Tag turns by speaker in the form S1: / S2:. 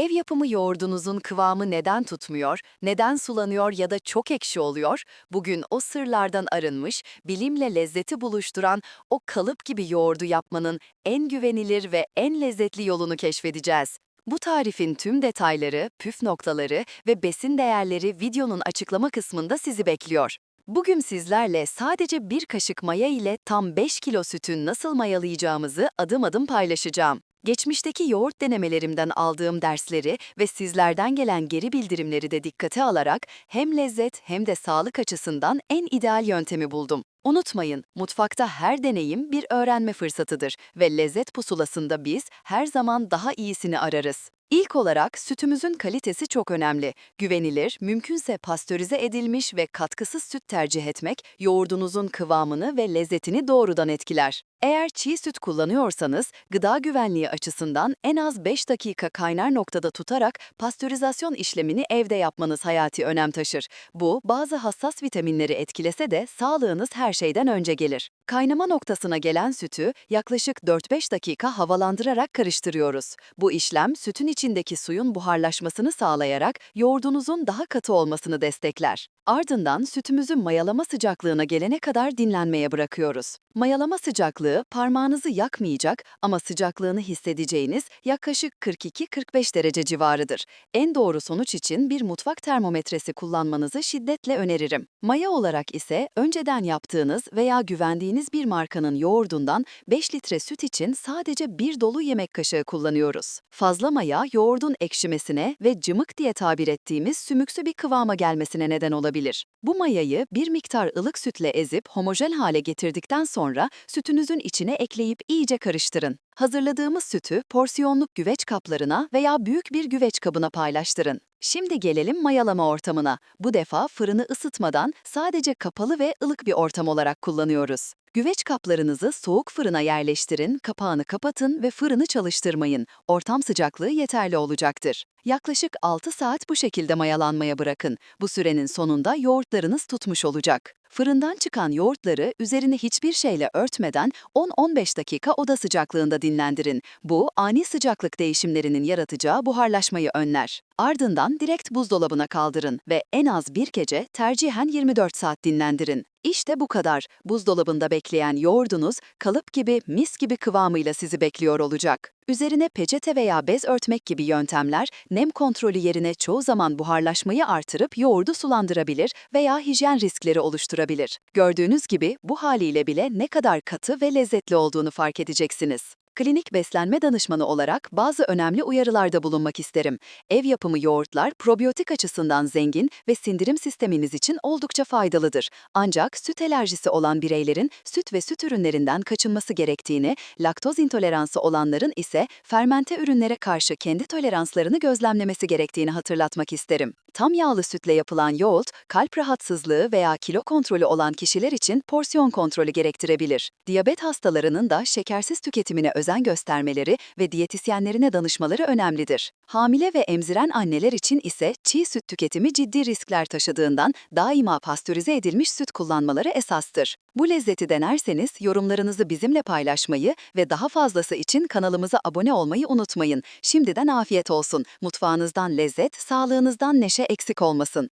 S1: Ev yapımı yoğurdunuzun kıvamı neden tutmuyor, neden sulanıyor ya da çok ekşi oluyor? Bugün o sırlardan arınmış, bilimle lezzeti buluşturan o kalıp gibi yoğurdu yapmanın en güvenilir ve en lezzetli yolunu keşfedeceğiz. Bu tarifin tüm detayları, püf noktaları ve besin değerleri videonun açıklama kısmında sizi bekliyor. Bugün sizlerle sadece bir kaşık maya ile tam 5 kilo sütü nasıl mayalayacağımızı adım adım paylaşacağım. Geçmişteki yoğurt denemelerimden aldığım dersleri ve sizlerden gelen geri bildirimleri de dikkate alarak hem lezzet hem de sağlık açısından en ideal yöntemi buldum. Unutmayın, mutfakta her deneyim bir öğrenme fırsatıdır ve lezzet pusulasında biz her zaman daha iyisini ararız. İlk olarak sütümüzün kalitesi çok önemli. Güvenilir, mümkünse pastörize edilmiş ve katkısız süt tercih etmek yoğurdunuzun kıvamını ve lezzetini doğrudan etkiler. Eğer çiğ süt kullanıyorsanız, gıda güvenliği açısından en az 5 dakika kaynar noktada tutarak pastörizasyon işlemini evde yapmanız hayati önem taşır. Bu, bazı hassas vitaminleri etkilese de sağlığınız her şeyden önce gelir. Kaynama noktasına gelen sütü yaklaşık 4-5 dakika havalandırarak karıştırıyoruz. Bu işlem sütün içindeki suyun buharlaşmasını sağlayarak yoğurdunuzun daha katı olmasını destekler. Ardından sütümüzü mayalama sıcaklığına gelene kadar dinlenmeye bırakıyoruz. Mayalama sıcaklığı parmağınızı yakmayacak ama sıcaklığını hissedeceğiniz yaklaşık 42-45 derece civarıdır. En doğru sonuç için bir mutfak termometresi kullanmanızı şiddetle öneririm. Maya olarak ise önceden yaptığınız veya güvendiğiniz bir markanın yoğurdundan 5 litre süt için sadece bir dolu yemek kaşığı kullanıyoruz. Fazla maya yoğurdun ekşimesine ve cımık diye tabir ettiğimiz sümüksü bir kıvama gelmesine neden olabilir. Bu mayayı bir miktar ılık sütle ezip homojen hale getirdikten sonra sütünüzün içine ekleyip iyice karıştırın. Hazırladığımız sütü porsiyonluk güveç kaplarına veya büyük bir güveç kabına paylaştırın. Şimdi gelelim mayalama ortamına. Bu defa fırını ısıtmadan sadece kapalı ve ılık bir ortam olarak kullanıyoruz. Güveç kaplarınızı soğuk fırına yerleştirin, kapağını kapatın ve fırını çalıştırmayın. Ortam sıcaklığı yeterli olacaktır. Yaklaşık 6 saat bu şekilde mayalanmaya bırakın. Bu sürenin sonunda yoğurtlarınız tutmuş olacak. Fırından çıkan yoğurtları üzerine hiçbir şeyle örtmeden 10-15 dakika oda sıcaklığında dinlendirin. Bu, ani sıcaklık değişimlerinin yaratacağı buharlaşmayı önler. Ardından direkt buzdolabına kaldırın ve en az bir gece tercihen 24 saat dinlendirin. İşte bu kadar. Buzdolabında bekleyen yoğurdunuz kalıp gibi, mis gibi kıvamıyla sizi bekliyor olacak. Üzerine peçete veya bez örtmek gibi yöntemler nem kontrolü yerine çoğu zaman buharlaşmayı artırıp yoğurdu sulandırabilir veya hijyen riskleri oluşturabilir. Gördüğünüz gibi bu haliyle bile ne kadar katı ve lezzetli olduğunu fark edeceksiniz. Klinik beslenme danışmanı olarak bazı önemli uyarılarda bulunmak isterim. Ev yapımı yoğurtlar probiyotik açısından zengin ve sindirim sisteminiz için oldukça faydalıdır. Ancak süt alerjisi olan bireylerin süt ve süt ürünlerinden kaçınması gerektiğini, laktoz intoleransı olanların ise fermente ürünlere karşı kendi toleranslarını gözlemlemesi gerektiğini hatırlatmak isterim. Tam yağlı sütle yapılan yoğurt, kalp rahatsızlığı veya kilo kontrolü olan kişiler için porsiyon kontrolü gerektirebilir. Diyabet hastalarının da şekersiz tüketimine özen göstermeleri ve diyetisyenlerine danışmaları önemlidir. Hamile ve emziren anneler için ise çiğ süt tüketimi ciddi riskler taşıdığından daima pastörize edilmiş süt kullanmaları esastır. Bu lezzeti denerseniz yorumlarınızı bizimle paylaşmayı ve daha fazlası için kanalımıza abone olmayı unutmayın. Şimdiden afiyet olsun. Mutfağınızdan lezzet, sağlığınızdan neşe eksik olmasın.